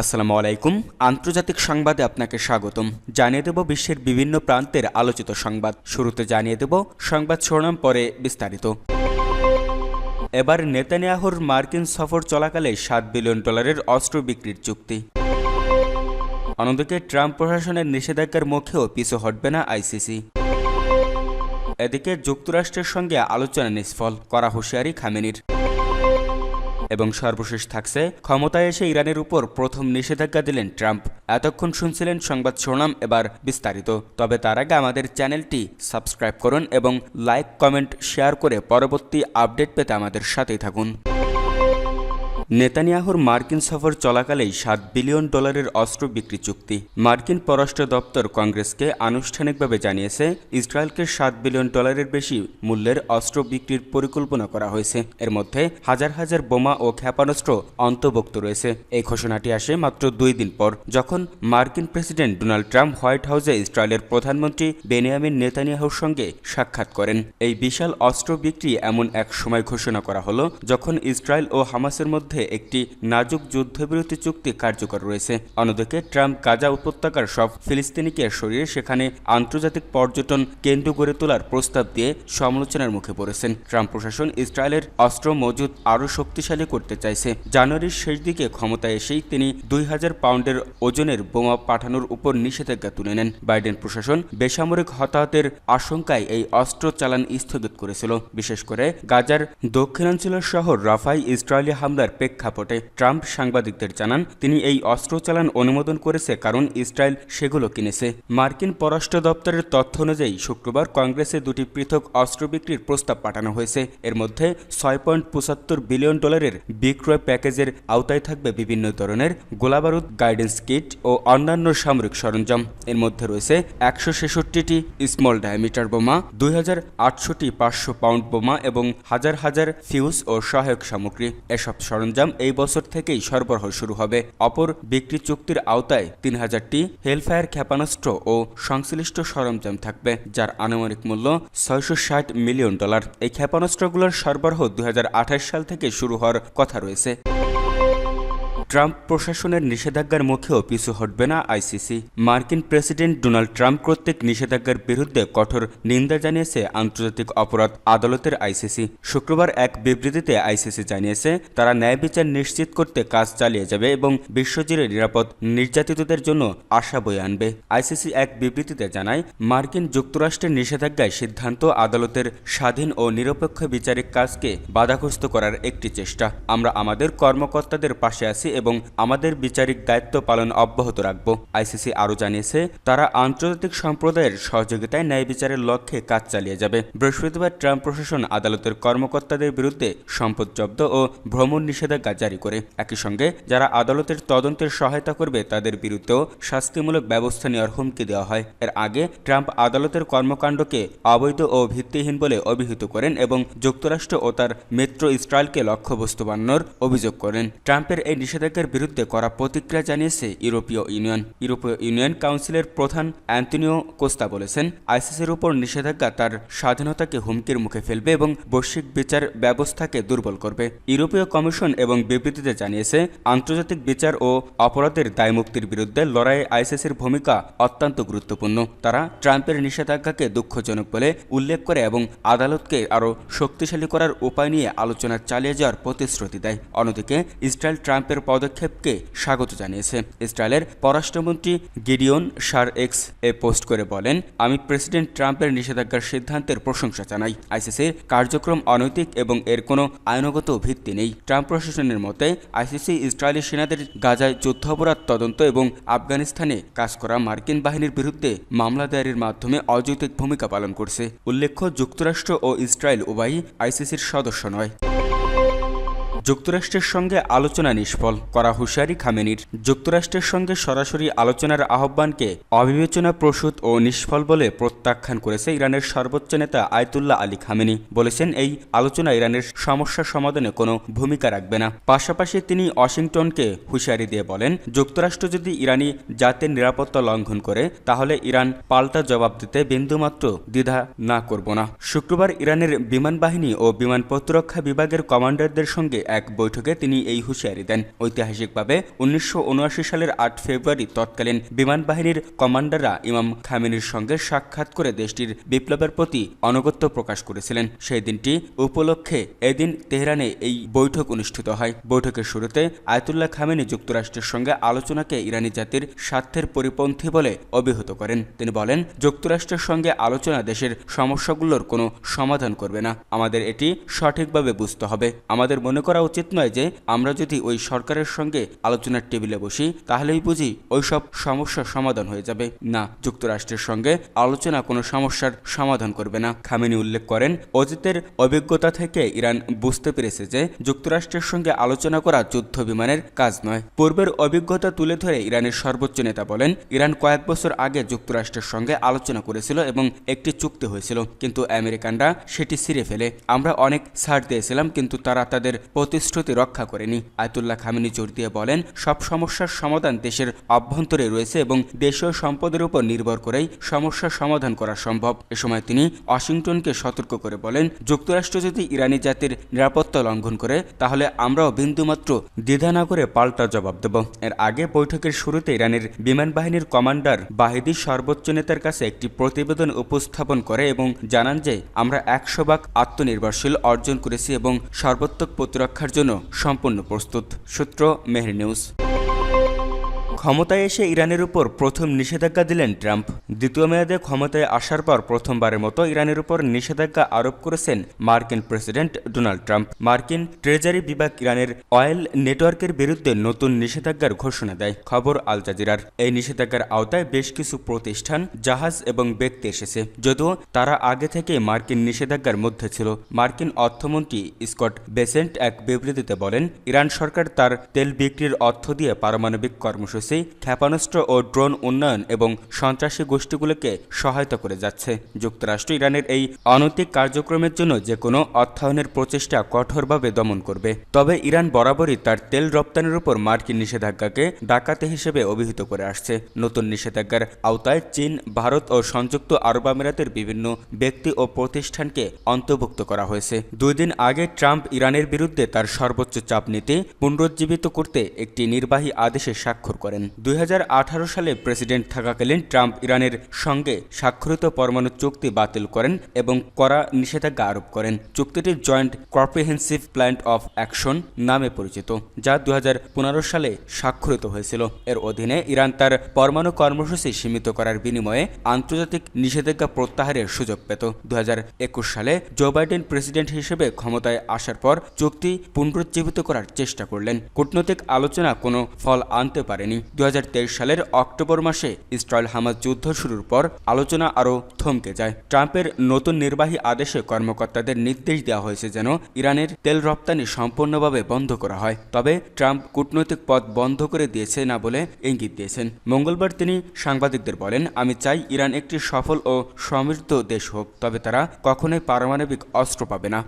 আসসালামু আলাইকুম। আন্তর্জাতিক সংবাদে আপনাকে স্বাগতম। জানিয়ে দেব বিশ্বের বিভিন্ন প্রান্তের আলোচিত সংবাদ। শুরুতে জানিয়ে দেব সংবাদ শিরোনাম, পরে বিস্তারিত। এবার নেতানিয়াহুর মার্কিন সফর চলাকালে সাত বিলিয়ন ডলারের অস্ত্র বিক্রির চুক্তি। অন্যদিকে ট্রাম্প প্রশাসনের নিষেধাজ্ঞার মুখেও পিছু হটবে না আইসিসি। এদিকে যুক্তরাষ্ট্রের সঙ্গে আলোচনা নিষ্ফল করা হুঁশিয়ারি খামেনির। এবং সর্বশেষ থাকছে, ক্ষমতায় এসে ইরানের উপর প্রথম নিষেধাজ্ঞা দিলেন ট্রাম্প। এতক্ষণ শুনছিলেন সংবাদ শোনাম এবার বিস্তারিত। তবে তার আগে আমাদের চ্যানেলটি সাবস্ক্রাইব করুন এবং লাইক, কমেন্ট, শেয়ার করে পরবর্তী আপডেট পেতে আমাদের সাথেই থাকুন। নেতানিয়াহুর মার্কিন সফর চলাকালেই সাত বিলিয়ন ডলারের অস্ত্র বিক্রি চুক্তি। মার্কিন পররাষ্ট্র দপ্তর কংগ্রেসকে আনুষ্ঠানিকভাবে জানিয়েছে, ইসরায়েলকে সাত বিলিয়ন ডলারের বেশি মূল্যের অস্ত্র বিক্রির পরিকল্পনা করা হয়েছে। এর মধ্যে হাজার হাজার বোমা ও ক্ষেপণাস্ত্র অন্তর্ভুক্ত রয়েছে। এই ঘোষণাটি আসে মাত্র দুই দিন পর, যখন মার্কিন প্রেসিডেন্ট ডোনাল্ড ট্রাম্প হোয়াইট হাউসে ইসরায়েলের প্রধানমন্ত্রী বেনিয়ামিন নেতানিয়াহুর সঙ্গে সাক্ষাৎ করেন। এই বিশাল অস্ত্র বিক্রি এমন এক সময় ঘোষণা করা হলো, যখন ইসরায়েল ও হামাসের মধ্যে একটি নাজুক যুদ্ধবিরতি চুক্তি কার্যকর রয়েছে। অন্যদিকে ট্রাম্প গাজা উপত্যকার সব ফিলিস্তিনিকে সরিয়ে সেখানে আন্তর্জাতিক পর্যটন কেন্দ্র গড়ে তোলার প্রস্তাব দিয়ে সমালোচনার মুখে পড়েছেন। ট্রাম্প প্রশাসন ইসরায়েলের অস্ত্র মজুদ আরও শক্তিশালী করতে চাইছে। জানুয়ারির শেষ দিকে ক্ষমতায় এসেই তিনি দুই হাজার পাউন্ডের ওজনের বোমা পাঠানোর উপর নিষেধাজ্ঞা তুলে নেন। বাইডেন প্রশাসন বেসামরিক হতাহতের আশঙ্কায় এই অস্ত্র চালান স্থগিত করেছিল। বিশেষ করে গাজার দক্ষিণাঞ্চলের শহর রাফাই ইসরায়েলি হামলার প্রেক্ষাপটে ট্রাম্প সাংবাদিকদের জানান, তিনি এই অস্ত্র চালান অনুমোদন করেছে কারণ ইসরায়েল সেগুলো কিনেছে। মার্কিন পররাষ্ট্র দপ্তরের তথ্য অনুযায়ী, শুক্রবার কংগ্রেসে দুটি পৃথক অস্ত্র বিক্রির প্রস্তাব পাঠানো হয়েছে। এর মধ্যে ছয় পয়েন্ট পঁচাত্তর বিলিয়ন ডলারের বিক্রয় প্যাকেজের আওতায় থাকবে বিভিন্ন ধরনের গোলাবারুদ, গাইডেন্স কিট ও অন্যান্য সামরিক সরঞ্জাম। এর মধ্যে রয়েছে একশো ছেষট্টিটি স্মল ডায়ামিটার বোমা, দুই হাজার আটশোটি পাঁচশো পাউন্ড বোমা এবং হাজার হাজার ফিউজ ও সহায়ক সামগ্রী। এসব সরঞ্জাম এই বছর থেকেই সরবরাহ শুরু হবে। অপর বিক্রি চুক্তির আওতায় তিন হাজারটি হেলফায়ার ক্ষেপণাস্ত্র ও সংশ্লিষ্ট সরঞ্জাম থাকবে, যার আনুমানিক মূল্য ছয়শো ষাট মিলিয়ন ডলার। এই ক্ষেপণাস্ত্রগুলোর সরবরাহ দু হাজার আঠাশ সাল থেকে শুরু হওয়ার কথা রয়েছে। ট্রাম্প প্রশাসনের নিষেধাজ্ঞার মুখেও পিছু হটবে না আইসিসি। মার্কিন প্রেসিডেন্ট ডোনাল্ড ট্রাম্প কর্তৃক নিষেধাজ্ঞার বিরুদ্ধে কঠোর নিন্দা জানিয়েছে আন্তর্জাতিক অপরাধ আদালতের আইসিসি। শুক্রবার এক বিবৃতিতে আইসিসি জানিয়েছে, তারা ন্যায় বিচার নিশ্চিত করতে কাজ চালিয়ে যাবে এবং বিশ্বজুড়ে নিরাপদ নির্যাতিতদের জন্য আশা বয়ে আনবে। আইসিসি এক বিবৃতিতে জানায়, মার্কিন যুক্তরাষ্ট্রের নিষেধাজ্ঞায় সিদ্ধান্ত আদালতের স্বাধীন ও নিরপেক্ষ বিচারিক কাজকে বাধাগ্রস্ত করার একটি চেষ্টা। আমরা আমাদের কর্মকর্তাদের পাশে আছি এবং আমাদের বিচারিক দায়িত্ব পালন অব্যাহত রাখব। আইসিসি আরও জানিয়েছে, তারা আন্তর্জাতিক সম্প্রদায়ের সহযোগিতায় ন্যায় বিচারের লক্ষ্যে কাজ চালিয়ে যাবে। বৃহস্পতিবার ট্রাম্প প্রশাসন আদালতের কর্মকর্তাদের বিরুদ্ধে সম্পদ জব্দ ও ভ্রমণ নিষেধাজ্ঞা জারি করে। একই সঙ্গে, যারা আদালতের তদন্তের সহায়তা করবে, তাদের বিরুদ্ধেও শাস্তিমূলক ব্যবস্থা নেওয়ার হুমকি দেওয়া হয়। এর আগে ট্রাম্প আদালতের কর্মকাণ্ডকে অবৈধ ও ভিত্তিহীন বলে অভিহিত করেন এবং যুক্তরাষ্ট্র ও তার মিত্র ইসরায়েলকে লক্ষ্যবস্তু বানানোর অভিযোগ করেন। ট্রাম্পের এই নিষেধাজ্ঞার বিরুদ্ধে করা প্রতিক্রিয়া জানিয়েছে ইউরোপীয় ইউনিয়ন। ইউরোপীয় ইউনিয়ন কাউন্সিলের প্রধান অ্যান্টনিও কোস্তা বলেছেন, আইসিসির উপর নিষেধাজ্ঞা তার স্বাধীনতাকে হুমকির মুখে ফেলবে এবং বৈশ্বিক বিচার ব্যবস্থাকে দুর্বল করবে। ইউরোপীয় কমিশন এবং বিবৃতিতে জানিয়েছে, আন্তর্জাতিক বিচার ও অপরাধের দায়মুক্তির বিরুদ্ধে লড়াইয়ে আইসিসির ভূমিকা অত্যন্ত গুরুত্বপূর্ণ। তারা ট্রাম্পের নিষেধাজ্ঞাকে দুঃখজনক বলে উল্লেখ করে এবং আদালতকে আরও শক্তিশালী করার উপায় নিয়ে আলোচনা চালিয়ে যাওয়ার প্রতিশ্রুতি দেয়। অন্যদিকে, ইসরায়েল ট্রাম্পের পদক্ষেপকে স্বাগত জানিয়েছে। ইসরায়েলের পররাষ্ট্রমন্ত্রী গিডিয়ন শার এক্স এ পোস্ট করে বলেন, আমি প্রেসিডেন্ট ট্রাম্পের নিষেধাজ্ঞার সিদ্ধান্তের প্রশংসা জানাই। আইসিসির কার্যক্রম অনৈতিক এবং এর কোনো আইনগত ভিত্তি নেই। ট্রাম্প প্রশাসনের মতে, আইসিসি ইসরায়েলি সেনাদের গাজায় যুদ্ধাপরাধ তদন্ত এবং আফগানিস্তানে কাজ করা মার্কিন বাহিনীর বিরুদ্ধে মামলা দায়েরের মাধ্যমে অযৌতিক ভূমিকা পালন করছে। উল্লেখ্য, যুক্তরাষ্ট্র ও ইসরায়েল উভয়ই আইসিসির সদস্য নয়। যুক্তরাষ্ট্রের সঙ্গে আলোচনা নিষ্ফল, করা হুঁশিয়ারি খামেনির। যুক্তরাষ্ট্রের সঙ্গে সরাসরি আলোচনার আহ্বানকে অবিবেচনা প্রসূত ও নিষ্ফল বলে প্রত্যাখ্যান করেছে ইরানের সর্বোচ্চ নেতা আয়তুল্লাহ আলী খামেনি। বলেছেন, এই আলোচনা ইরানের সমস্যা সমাধানে কোনো ভূমিকা রাখবে না। পাশাপাশি তিনি ওয়াশিংটনকে হুঁশিয়ারি দিয়ে বলেন, যুক্তরাষ্ট্র যদি ইরানি জাতির নিরাপত্তা লঙ্ঘন করে, তাহলে ইরান পাল্টা জবাব দিতে বিন্দুমাত্র দ্বিধা না করব না। শুক্রবার ইরানের বিমান বাহিনী ও বিমান প্রতিরক্ষা বিভাগের কমান্ডারদের সঙ্গে এক বৈঠকে তিনি এই হুঁশিয়ারি দেন। ঐতিহাসিকভাবে উনিশশো উনআশি সালের আট ফেব্রুয়ারি তৎকালীন বিমান বাহিনীর কমান্ডাররা ইমাম খামেনির সঙ্গে সাক্ষাৎ করে দেশটির বিপ্লবের প্রতি অনগত্য প্রকাশ করেছিলেন। সেই দিনটি উপলক্ষে এদিন তেহরানে এই বৈঠক অনুষ্ঠিত হয়। বৈঠকের শুরুতে আয়তুল্লাহ খামেনি যুক্তরাষ্ট্রের সঙ্গে আলোচনাকে ইরানি জাতির স্বার্থের পরিপন্থী বলে অভিহিত করেন। তিনি বলেন, যুক্তরাষ্ট্রের সঙ্গে আলোচনা দেশের সমস্যাগুলোর কোনো সমাধান করবে না। আমাদের এটি সঠিকভাবে বুঝতে হবে। আমাদের মনে করা উচিত নয় যে আমরা যদি ওই সরকারের সঙ্গে আলোচনার টেবিলে বসি, তাহলেই বুঝি ওইসব সমস্যার সমাধান হয়ে যাবে। না, যুক্তরাষ্ট্রের সঙ্গে আলোচনা কোনো সমস্যার সমাধান করবে না। খামেনি উল্লেখ করেন, অতীতের অভিজ্ঞতা থেকে ইরান বুঝতে পেরেছে যে যুক্তরাষ্ট্রের সঙ্গে আলোচনা করা যুদ্ধ বিমানের কাজ নয়। পূর্বের অভিজ্ঞতা তুলে ধরে ইরানের সর্বোচ্চ নেতা বলেন, ইরান কয়েক বছর আগে যুক্তরাষ্ট্রের সঙ্গে আলোচনা করেছিল এবং একটি চুক্তি হয়েছিল, কিন্তু আমেরিকানরা সেটি ছিঁড়ে ফেলে। আমরা অনেক ছাড় দিয়েছিলাম, কিন্তু তারা তাদের প্রতিশ্রুতি রক্ষা করেনি। আয়তুল্লাহ খামিনি জোর দিয়ে বলেন, সব সমস্যার সমাধান দেশের অভ্যন্তরে রয়েছে এবং দেশীয় সম্পদের উপর নির্ভর করেই সমস্যার সমাধান করা সম্ভব। এ সময় তিনি ওয়াশিংটনকে সতর্ক করে বলেন, যুক্তরাষ্ট্র যদি ইরানি জাতির নিরাপত্তা লঙ্ঘন করে, তাহলে আমরাও বিন্দুমাত্র দ্বিধা না করে পাল্টা জবাব দেব। এর আগে বৈঠকের শুরুতে ইরানের বিমান বাহিনীর কমান্ডার বাহিদী সর্বোচ্চ নেতার কাছে একটি প্রতিবেদন উপস্থাপন করে এবং জানান যে, আমরা একশো ভাগ আত্মনির্ভরশীল অর্জন করেছি এবং সর্বোত্তক প্রতিরক্ষার জন্য সম্পূর্ণ প্রস্তুত সূত্র মেহের নিউজ। ক্ষমতায় এসে ইরানের উপর প্রথম নিষেধাজ্ঞা দিলেন ট্রাম্প। দ্বিতীয় মেয়াদে ক্ষমতায় আসার পর প্রথমবারের মতো ইরানের উপর নিষেধাজ্ঞা আরোপ করেছেন মার্কিন প্রেসিডেন্ট ডোনাল্ড ট্রাম্প। মার্কিন ট্রেজারি বিভাগ ইরানের অয়েল নেটওয়ার্কের বিরুদ্ধে নতুন নিষেধাজ্ঞার ঘোষণা দেয়, খবর আল জাজিরার। এই নিষেধাজ্ঞার আওতায় বেশ কিছু প্রতিষ্ঠান, জাহাজ এবং ব্যক্তি এসেছে, যদিও তারা আগে থেকে মার্কিন নিষেধাজ্ঞার মধ্যে ছিল। মার্কিন অর্থমন্ত্রী স্কট বেসেন্ট এক বিবৃতিতে বলেন, ইরান সরকার তার তেল বিক্রির অর্থ দিয়ে পারমাণবিক কর্মসূচি ক্ষেপণাস্ত্র ও ড্রোন উন্নয়ন এবং সন্ত্রাসী গোষ্ঠীগুলোকে সহায়তা করে যাচ্ছে। যুক্তরাষ্ট্র ইরানের এই অনৈতিক কার্যক্রমের জন্য যে কোনো অর্থায়নের প্রচেষ্টা কঠোরভাবে দমন করবে। তবে ইরান বরাবরই তার তেল রপ্তানির উপর মার্কিন নিষেধাজ্ঞাকে ডাকাতি হিসেবে অভিহিত করে আসছে। নতুন নিষেধাজ্ঞার আওতায় চীন, ভারত ও সংযুক্ত আরব আমিরাতের বিভিন্ন ব্যক্তি ও প্রতিষ্ঠানকে অন্তর্ভুক্ত করা হয়েছে। দুই দিন আগে ট্রাম্প ইরানের বিরুদ্ধে তার সর্বোচ্চ চাপ নীতি পুনরুজ্জীবিত করতে একটি নির্বাহী আদেশে স্বাক্ষর করেন। দুই হাজার আঠারো সালে প্রেসিডেন্ট থাকাকালীন ট্রাম্প ইরানের সঙ্গে স্বাক্ষরিত পরমাণু চুক্তি বাতিল করেন এবং কড়া নিষেধাজ্ঞা আরোপ করেন। চুক্তিটি joint comprehensive plan of action নামে পরিচিত, যা দু হাজার পনেরো সালে স্বাক্ষরিত হয়েছিল। এর অধীনে ইরান তার পরমাণু কর্মসূচি সীমিত করার বিনিময়ে আন্তর্জাতিক নিষেধাজ্ঞা প্রত্যাহারের সুযোগ পেত। দুই হাজার একুশ সালে জো বাইডেন প্রেসিডেন্ট হিসেবে ক্ষমতায় আসার পর চুক্তি পুনরুজ্জীবিত করার চেষ্টা করলেন। কূটনৈতিক আলোচনা কোনো ফল আনতে পারেনি। দু হাজার তেইশ সালের অক্টোবর মাসে ইসরায়েল হামাজ যুদ্ধ শুরুর পর আলোচনা আরও থমকে যায়। ট্রাম্পের নতুন নির্বাহী আদেশে কর্মকর্তাদের নির্দেশ দেওয়া হয়েছে যেন ইরানের তেল রপ্তানি সম্পূর্ণভাবে বন্ধ করা হয়। তবে ট্রাম্প কূটনৈতিক পথ বন্ধ করে দিয়েছে না বলে ইঙ্গিত দিয়েছেন। মঙ্গলবার তিনি সাংবাদিকদের বলেন, আমি চাই ইরান একটি সফল ও সমৃদ্ধ দেশ হোক, তবে তারা কখনোই পারমাণবিক অস্ত্র পাবে না।